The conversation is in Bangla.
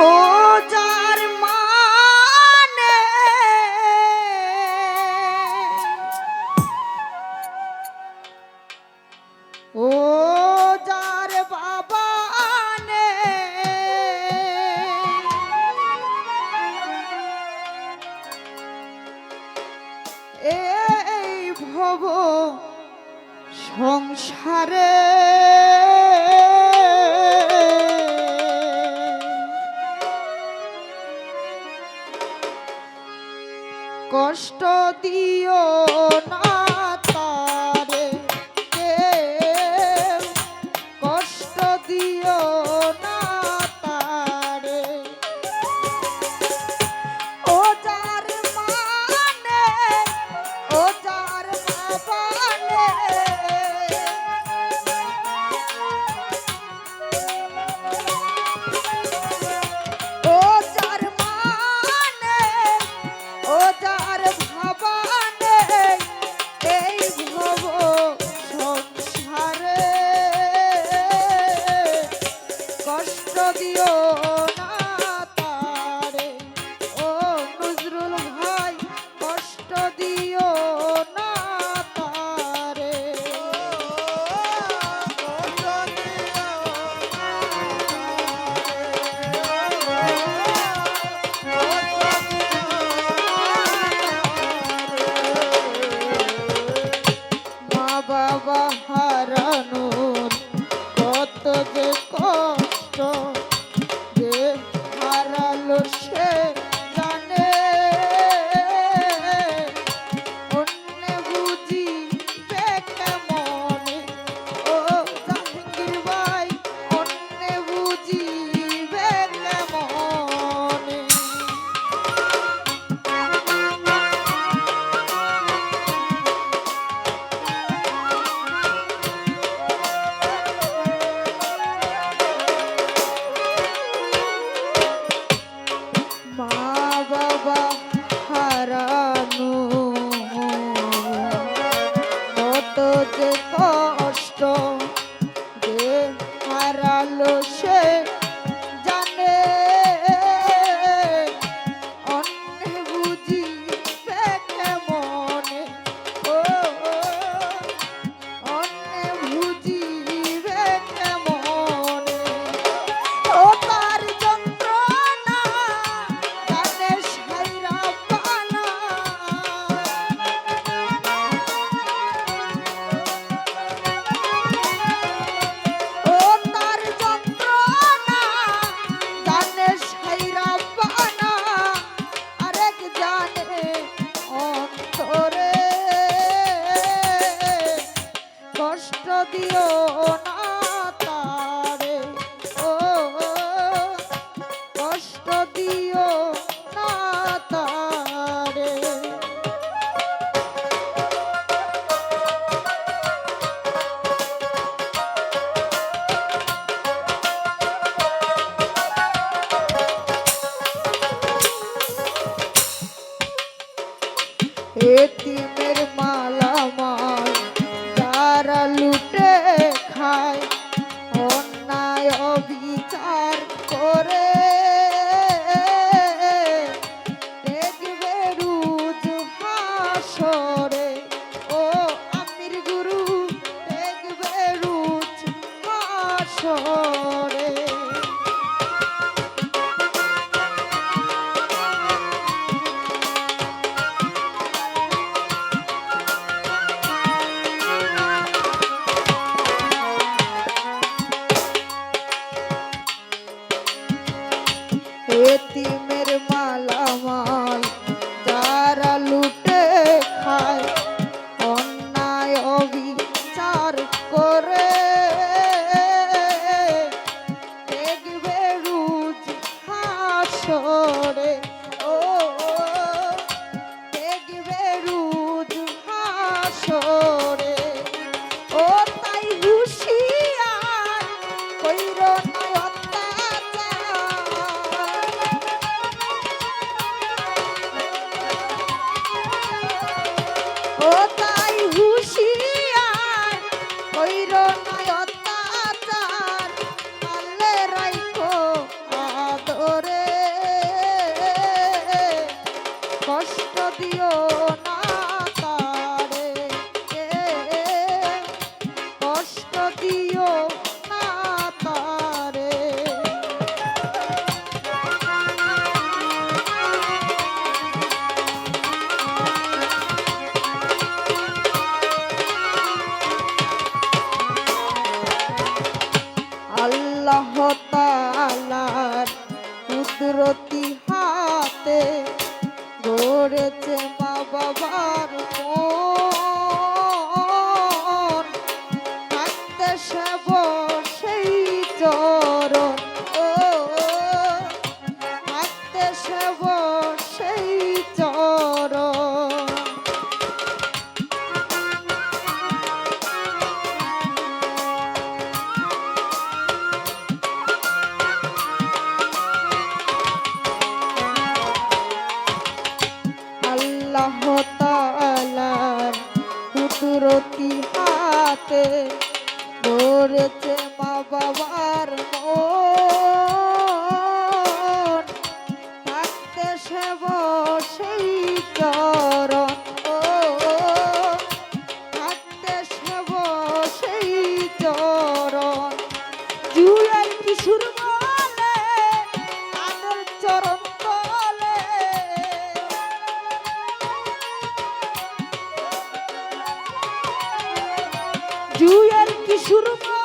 খোঁজা কষ্ট দিও না। Rodion. আলো এতিমের মালামাল যারা লুটে খায়, অন্যায় অবিচার করে। দেখবে রুজ হাসরে, ও আমির গুরু, দেখবে রুজ হাসরে। হইর নয়। আল্লাহ তালার কুদরতি হাতে গড়েছে মা বাবার হাতে ধরেছে মা বাবার মন। সে বসেই চর জুয়ের কিশোর মা।